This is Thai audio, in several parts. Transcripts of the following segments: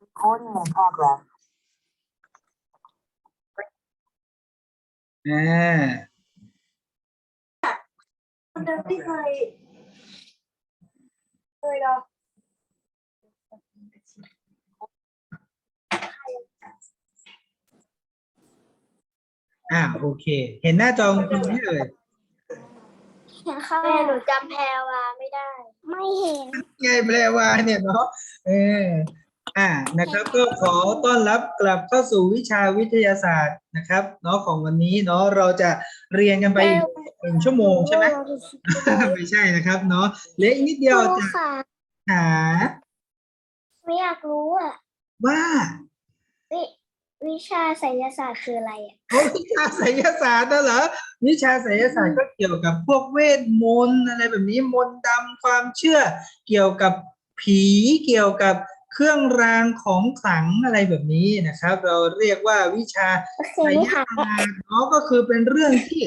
Recording in progress. อ่าคนเดิมไม่เคยเคยหรอกอ่าโอเค เห็นหน้าจอคุณครูไหมเอ่ยแม่หนูจำแพรวาไม่ได้ ไม่เห็นไงแปลว่าเนี่ยเนาะเออ อ่านะครับก็ขอต้อนรับกลับเข้าสู่วิชาวิทยาศาสตร์นะครับเนาะของวันนี้เนาะเราจะเรียนกันไปอีกหนึ่งชั่วโมงใช่ไหม ไม่ใช่นะครับเนาะเหลืออีกนิดเดียวจะค่ะหาไม่อยากรู้อะว่าวิวิชาไสยศาสตร์คืออะไรอะโอ้วิชาไสยศาสตร์น่ะเหรอวิชาไสยศาสตร์ก็เกี่ยวกับพวกเวทมนต์อะไรแบบนี้มนต์ดำความเชื่อ เกี่ยวกับผีเกี่ยวกับ เครื่องรางของขลังอะไรแบบนี้นะครับ เราเรียกว่าวิชาไสยศาสตร์เนาะก็คือเป็นเรื่องที่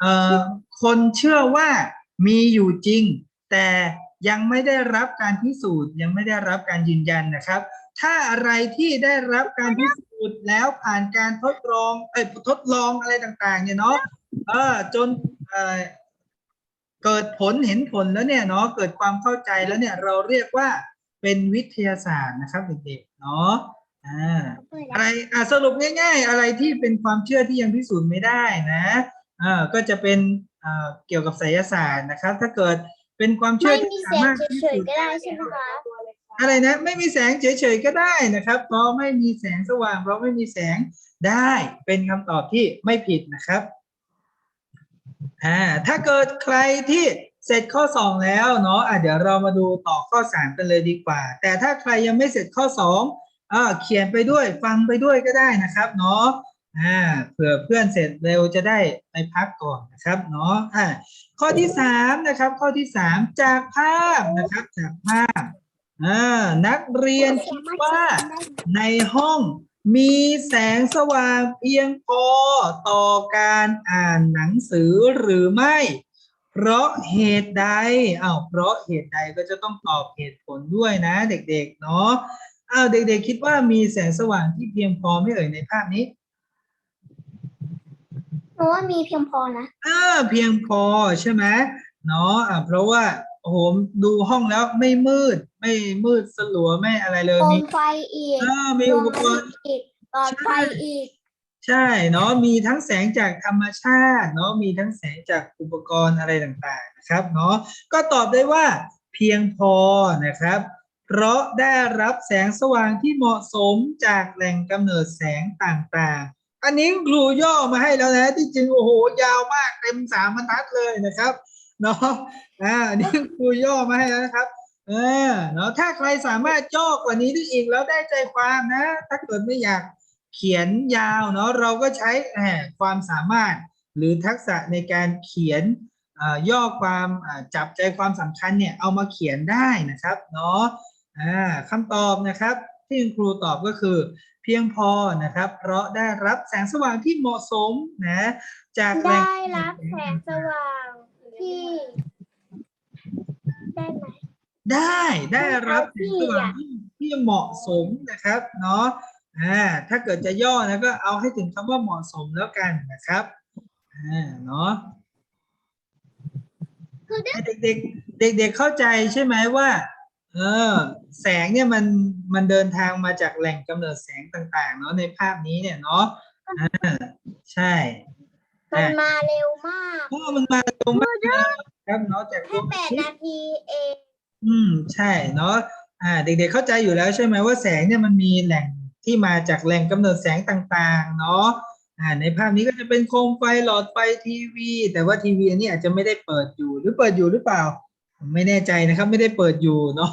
เอ่อคนเชื่อว่ามีอยู่จริง แต่ยังไม่ได้รับการพิสูจน์ ยังไม่ได้รับการยืนยันนะครับ ถ้าอะไรที่ได้รับการพิสูจน์แล้วผ่านการทดลองเอ้ยทดลองอะไรต่าง ๆ เนี่ยเนาะเออจนเอ่อเกิดผลเห็นผลแล้วเนี่ยเนาะเกิดความเข้าใจแล้วเนี่ยเราเรียกว่า เป็นวิทยาศาสตร์นะครับเด็กๆเนาะอ่าอะไรอะสรุปง่าย ๆ อะไรที่เป็นความเชื่อที่ยังพิสูจน์ไม่ได้นะอ่าก็จะเป็นอ่าเกี่ยวกับไสยศาสตร์นะครับ ถ้าเกิดเป็นความเชื่อไม่ที่มีแสสางมารถพิเฉสูยจน์ๆก็ได้ใช่ไหมคะอะไรนะไม่มีแสงเฉยๆก็ได้นะครับเพราะไม่มีแสงสว่างเพราะไม่มีแสงได้เป็นคำตอบที่ไม่ผิดนะครับอ่าถ้าเกิดใครที่ เสร็จข้อสองแล้วเนาะอะเดี๋ยวเรามาดูต่อข้อสามกันเลยดีกว่า แต่ถ้าใครยังไม่เสร็จข้อสองอ่าเขียนไปด้วยฟังไปด้วยก็ได้นะครับเนาะอ่าเผื่อเพื่อนเสร็จเร็วจะได้ไปพักก่อนนะครับเนาะอ่าข้อที่สามนะครับข้อที่สามจากภาพนะครับจากภาพอ่านักเรียนคิดว่าในห้องมีแสงสว่างเพียงพอต่อการอ่านหนังสือหรือไม่ เพราะเหตุใดอ้าวเพราะเหตุใดก็จะต้องตอบเหตุผลด้วยนะ เด็กๆเนาะอ้าวเด็กๆ คิดว่ามีแสงสว่างที่เพียงพอไหม่เอ่ยในภาพนี้หนูว่ามีเพียงพอนะอ่าเพียงพอใช่ไหมเนาะอ่าเพราะว่าโอ้โหดูห้องแล้วไม่มืด ไม่มืดสลัวไม่อะไรเลยโคมีมไฟอีกอ่ามีดวอุงปอากรทิณ์ตย์อีกหลอดไฟอีก ใช่เนาะมีทั้งแสงจากธรรมชาติเนาะมีทั้งแสงจากอุปกรณ์อะไรต่างๆนะครับเนาะก็ตอบได้ว่าเพียงพอนะครับ เพราะได้รับแสงสว่างที่เหมาะสมจากแหล่งกำเนิดแสงต่างๆ อันนี้ครูย่อมาให้แล้วนะที่จริงโอ้โหยาวมากเต็มสามบรรทัดเลยนะครับเนาะอ่าอันนี้ครูย่อมาให้แล้วนะครับเออเนาะถ้าใครสามารถย่อกว่านี้ได้อีกแล้วได้ใจความนะ ถ้าเกิดไม่อยาก เขียนยาวเนาะเราก็ใช้แหมความสามารถหรือทักษะในการเขียนอ่าย่อความอ่าจับใจความสำคัญเนี่ยเอามาเขียนได้นะครับเนาะอ่าคำตอบนะครับที่คุณครูตอบก็คือ เพียงพอนะครับ เพราะได้รับแสงสว่างที่เหมาะสมนะจากแหล่งได้รับแสงสว่างที่ ได้ไหมได้ได้รับแสที่งสว่างอะที่ที่เหมาะสมนะครับเนาะ อ่าถ้าเกิดจะย่อนะก็เอาให้ถึงคำว่าเหมาะสมแล้วกันนะครับอ่าเนาะคือได้ให้เด็กๆเด็กๆเข้าใจใช่ไหมว่าเออแสงเนี่ยมันมันเดินทางมาจากแหล่งกำเนิดแสงต่างๆ เนาะในภาพนี้เนี่ยเนาะอ่าใช่มันมาเร็วมากเพราะว่ามันมาตรงมากเลยครับเนาะจากตัแค่วแปดนาทีเองอืมใช่เนาะอ่า เด็กๆเข้าใจอยู่แล้วใช่ไหมว่าแสงเนี่ยมันมีแหล่ง ที่มาจากแหล่งกำเนิดแสงต่างๆ เนาะอ่าในภาพนี้ก็จะเป็นโคมไฟหลอดไฟทีวี แต่ว่าทีวีอันนี้อาจจะไม่ได้เปิดอยู่หรือเปิดอยู่หรือเปล่าผมไม่แน่ใจนะครับ ไม่ได้เปิดอยู่เนาะ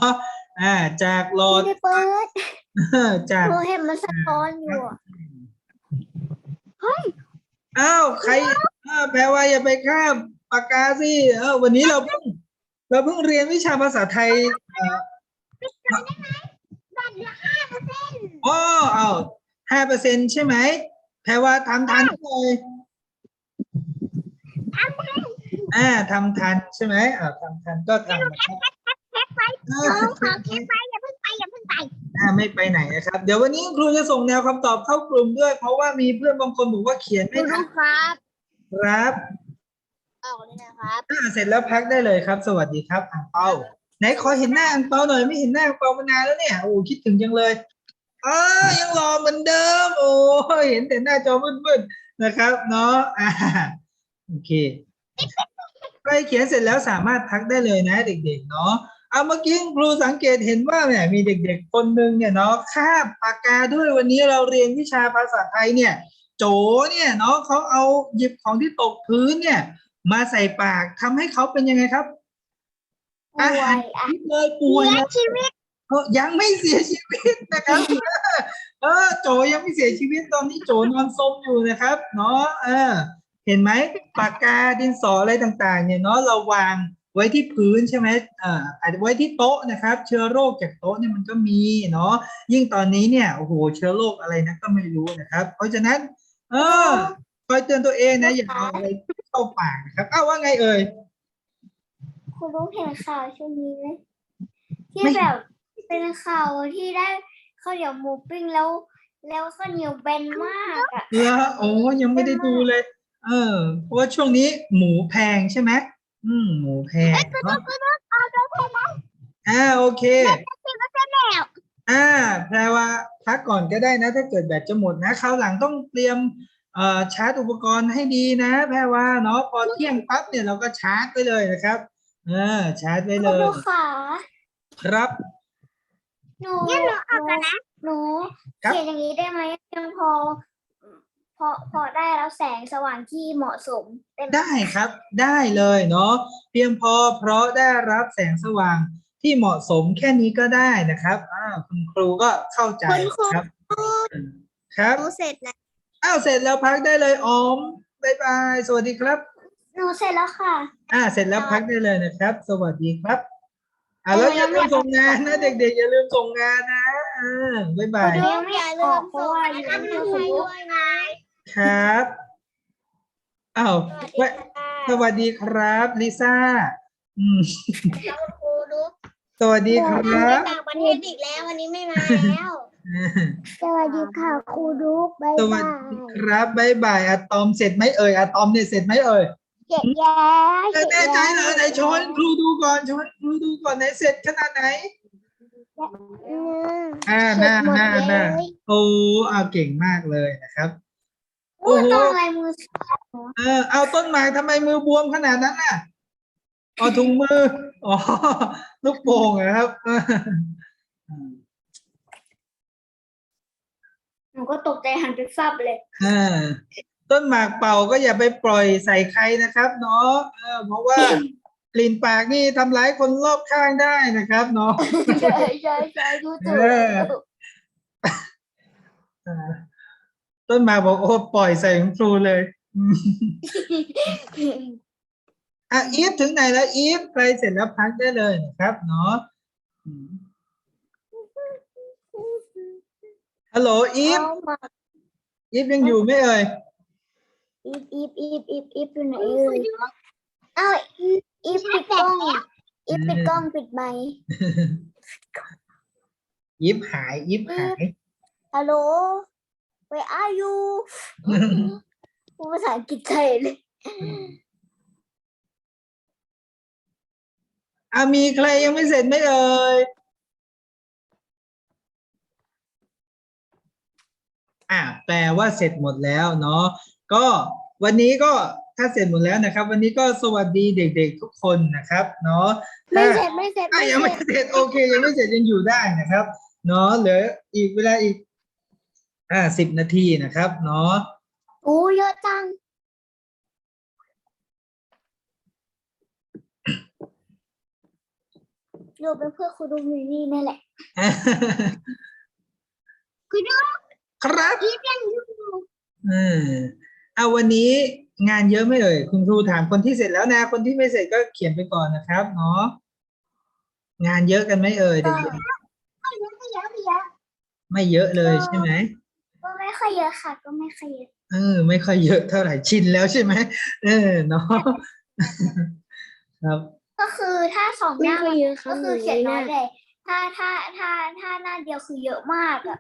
อ่า จากหลอไม่ดได้เปิดจากหนูเห็นมันสะท้อนอยู่อะอ้าวใครอ้าวแปลว่าอย่าไปข้ามปากกาสิเออวันนี้เราเพิ่งเราเพิ่งเรียนวิชาภาษาไทยเอ่อบัตร ละห้าเปอร์เซ็นต์อ๋อเอาห้าเปอร์เซ็นใช่ไหมแปลว่าทำทันเลยทำได้อ่าทำทันใช่ไหมอ่าทำทันก็ทำนะครับแคปไปอ่าน้องขอแคปไปอย่าเพิ่งไปอย่าเพิ่งไปไอ่าไม่ไปไหนนะครับ เดี๋ยววันนี้ครูจะส่งแนวคำตอบเข้ากลุ่มด้วย เพราะว่ามีเพื่อนบางคนบอกว่าเขียนครูไม่ทัดูนครับ ครับออกเลยนะครับอ่าเสร็จแล้วพักได้เลยครับ สวัสดีครับอังเปา ไหนขอเห็นหน้าอังเปาหน่อยไม่เห็นหน้าอังเปามานานแล้วเนี่ยโอ้คิดถึงจังเลยอ้ายังรอเหมือนเดิม โอ้เห็นแต่หน้าจอมืดๆนะครับเนาะอ่าโอเคใครเขียนเสร็จแล้วสามารถพักได้เลยนะ เด็ก ๆ เนาะเอาเมื่อกี้ครูสังเกตเห็นว่าเนี่ยมีเด็ก ๆ คนหนึ่งเนี่ยเนาะคาบปากกาด้วยวันนี้เราเรียนวิชาภาษาไทยเนี่ย โจเนี่ยเนาะเขาเอาหยิบของที่ตกพื้นเนี่ย มาใส่ปากทำให้เขาเป็นยังไงครับ ป่วยอะพิษเลยป่วยนะชีวิตยังไม่เสียชีวิตนะครับ เออ โจยังไม่เสียชีวิตตอนนี้โจนอนซมอยู่นะครับ เนาะเออ เห็นไหมปากกาดินสออะไรต่าง ๆ เนี่ยเนาะเราวางไว้ที่พื้นใช่ไหมเอ่ออาจจะไว้ที่โต๊ะนะครับ เชื้อโรคจากโต๊ะเนี่ยมันก็มีเนาะยิ่งตอนนี้เนี่ยโอ้โหเชื้อโรคอะไรนะก็ไม่รู้นะครับ เพราะฉะนั้น เออคอยเตือนตัวเองนะอย่าเอาอะไรเข้าปากนะครับอ้าวว่าไงเอ่ย คุณรู้เห็นข่าวช่วงนี้ไหมที่ไม่ แบบเป็นข่าวที่ได้ข้าวเหนียวหมูปิ้งแล้ว แล้วข้าวเหนียวแบนมากอะเหรอโอ้ยังไม่ได้ดูเลย เออ เพราะว่าช่วงนี้หมูแพงใช่ไหมอืม หมูแพงเนาะอ่าโอเคอ่าแปลว่าพักก่อนก็ได้นะ ถ้าเกิดแบตจะหมดนะคราวหลังต้องเตรียมเอ่อชาร์จอุปกรณ์ให้ดีนะ แพรว่าเนาะพอเที่ยงปั๊บเนี่ยเราก็ชาร์จไปเลยนะครับ เออชาร์จไปเลคุณยดูขาครับ หนูหนูหนูครับ เขียนอย่างนี้ได้ไหมยังพอ พอพอได้แล้วแสงสว่างที่เหมาะสมได้ไหมได้ครับได้เลยเนาะเพียงพอเพราะได้รับแสงสว่างที่เหมาะสมแค่นี้ก็ได้นะครับอ่าคุณครูก็เข้าใจคุณครูครับ ครับหนูเสร็จแล้วอ้าวเสร็จแล้วพักได้เลยออมบายบาย สวัสดีครับ หนูเสร็จแล้วค่ะ อ่าเสร็จแล้วพักได้เลยนะครับ สวัสดีครับอ่าแล้วอย่าลืมส่งงานนะเด็กๆอย่าลืมส่งงานนะอ่าบายบายคุณดูอย่าลืมส่งนะคะไม่ใช่ด้วยนะครับอ้าวสวัสดีค่ะสวัสดีครับลิซ่าอืมครูดูสวัสดีคไปรับต่างประเทศอีกแล้ววันนี้ไม่มาแล้วอ่าสวัสดีค่ะครูดุ๊กบายสวัสดีครับบายบายอะตอมเสร็จไหมเอ่ยอะตอมเนี่ยเสร็จไหมเอ่ย เจ็ดแย่เออแน่ใจเหรอไหนโชว์ให้ครูดูก่อนโชว์ให้ครูดูก่อนไหนเสร็จขนาดไหนอ่าหน้าหน้าหน้าโอ้เอาเก่งมากเลยนะครับโอ้ต้องอะไรมือเออเอาต้นไม้ทำไมมือบวมขนาดนั้นน่ะอ๋อถุงมืออ๋อลูกโป่งเหรอครับเออหนูก็ตกใจหันไปฟับเลยเออ ต้นหมากเป่าก็อย่าไปปล่อยใส่ใครนะครับ เนาะเออเพราะว่ากลิ่นปากนี่ทำร้ายคนรอบข้างได้นะครับ เนาะใช่ใช่ใช่ดูถูเอออ่าต้นหมากบอกโอ้ปล่อยใส่คุณครูเลยอืมอะอีฟถึงไหนแล้วอีฟใครเสร็จแล้วพักได้เลยนะครับเนาะอืมฮัลโหลอีฟเอามาอีฟยังอยู่ไหมเอ่ย อีฟอีฟอีฟอีฟอีฟอยู่ไหนเอ่ยเอ้าอีฟอีฟปิดกล้องอีฟปิดกล้องปิดไมค์อีฟหายอีฟหาย ฮัลโหล where are you พูดภาษาอังกฤษไทยเลยอะมีใครยังไม่เสร็จไหมเอ่ยอะแปลว่าเสร็จหมดแล้วเนาะก็ วันนี้ก็ถ้าเสร็จหมดแล้วนะครับ วันนี้ก็สวัสดีเด็ก ๆ ทุกคนนะครับ เนาะไม่ถ้าเสร็จไม่เสร็จอะไม่ยังเสไม่ร็จเสร็จโอเค ยังไม่เสร็จยังอยู่ได้นะครับ เนาะเหลืออีกเวลาอีกอ่าสิบนาทีนะครับ เนาะโอ้เยอะจังอยู่เป็นเพื่อนคุณดูมินี่นั่นแหละคุณดูครับอีฟยังอยู่เออ เอาวันนี้งานเยอะไหม่เอ่ยคุณครูถามคนที่เสร็จแล้วนะ คนที่ไม่เสร็จก็เขียนไปก่อนนะครับเนาะงานเยอะกันไหมเอ่ยเด็กไม่เยอะไม่เยอะไม่เยอะๆไม่เยอะเลยใช่ไหมก็ไม่ค่อยเยอะค่ะ ก็ไม่ค่อยเยอะเออ ไม่ค่อยเยอะเท่าไหร่ชินแล้วใช่ไหมเออเนาะครับ ก็คือถ้าสองหน้าไม่ค่อยเยอะครับก็คือเขียนน้อยหนูแต่ถ้าถ้าถ้าถ้าหน้าเดียวคือเยอะมากอะ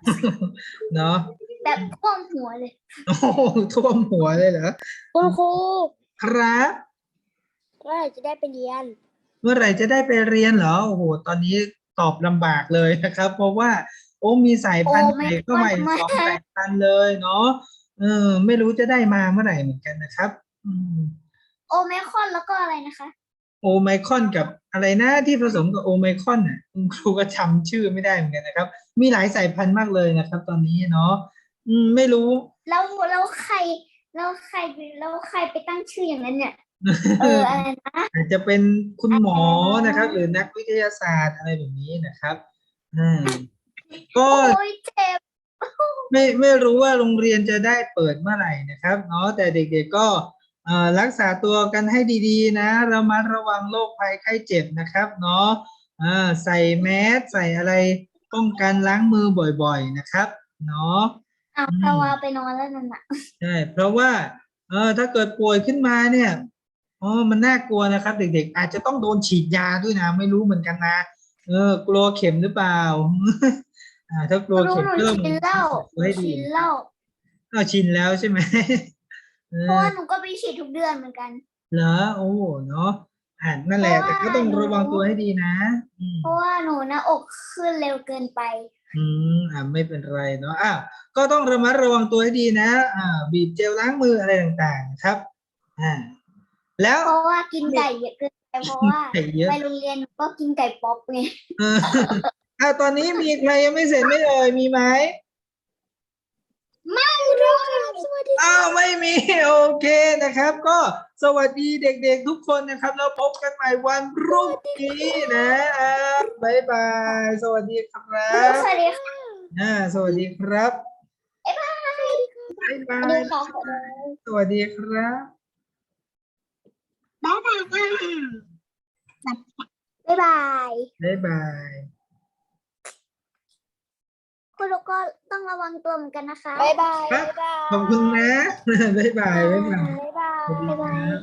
เนาะ แบบท่วมหัวเลยโอ้โหท่วมหัวเลยเหรอคุณครูครับ เมื่อไหร่จะได้ไปเรียน เมื่อไหร่จะได้ไปเรียนเหรอ โอ้โห ตอนนี้ตอบลำบากเลยนะครับ เพราะว่า โอ้มีสายพันธุ์โอ้ใหไม่ม่เข้ามาอีกไม่ สองสายพันธุ์เลยเนาะเออ ไม่รู้จะได้มาเมื่อไหร่เหมือนกันนะครับ อืม โอเมคอนแล้วก็อะไรนะคะ โอไมครอนกับอะไรนะที่ผสมกับโอไมครอนน่ะคุณครูก็จำชื่อไม่ได้เหมือนกันนะครับ มีหลายสายพันธุ์มากเลยนะครับ ตอนนี้เนาะ อืมไม่รู้ แล้วแล้วใครแล้วใครแล้วใครไปตั้งชื่ออย่างนั้นเนี่ย เอออะไรนะ อาจจะเป็นคุณหมอนะครับ หรือนักวิทยาศาสตร์อะไรแบบนี้นะครับอืมก็โอ้ยเจ็บไม่ไม่รู้ว่าโรงเรียนจะได้เปิดเมื่อไหร่นะครับเนาะแต่เด็กๆก็เอ่อรักษาตัวกันให้ดีๆ นะเรามาระวังโรคภัยไข้เจ็บนะครับเนาะอ่าใส่แมสใส่อะไรป้องกันล้างมือบ่อยๆนะครับ เนาะ อ้าวอืมพาวาไปนอนแล้วนั่นน่ะใช่เพราะว่า เออถ้าเกิดป่วยขึ้นมาเนี่ยอ๋อมันน่ากลัวนะครับ เด็ก ๆ อาจจะต้องโดนฉีดยาด้วยนะ ไม่รู้เหมือนกันนะเออ กลัวเข็มหรือเปล่า อ่า ถ้ากลัวรู้เข็มหนูเริ่มชินเหล้าหนูให้ดีชินเหล้าเอาชินแล้วใช่ไหมเอเพราะอว่าหนูก็ไปฉีดทุกเดือนเหมือนกัน เหรอโอ้เนาะอ่านั่นแหละเพแต่ราะว่าก็ต้องระวังตัวให้ดีนะอืม เพราะว่าหนูหน้าอกขึ้นเร็วเกินไป อืมอ่าไม่เป็นไรเนาะอะก็ต้องระมัดระวังตัวให้ดีนะ อ่า บีบเจลล้างมืออะไรต่างๆนะครับ อ่า แล้วเพราะว่ากินไก่เยอะเกินไปเพราะว่าไก่เยอะไปโรงเรียนหนูก็กินไก่ป๊อปไงเอออ่าตอนนี้มีใครยังไม่เสร็จไม่เอ่ยมีไหม ไม่รู้ครับสวัสดีอ้าวไม่มีโอเคนะครับ ก็สวัสดีเด็กๆทุกคนนะครับแล้วพบกันใหม่วันพรุ่งนี้นะอ่าบ๊ายบายสวัสดีครับสวัสดีค่ะอ่าสวัสดีครับบ๊ายบายบ๊ายบาสวัสดียค่ะสวัสดีครับบ๊ายบายค่ะบ๊ายบายบ๊ายบาย คุณลูกก็ต้องระวังตัวเหมือนกันนะคะบ๊ายบายครับขอบคุณนะ บ๊ายบาย บ๊ายบาย บ๊ายบายสวัสดีบ๊ายคบารัยบ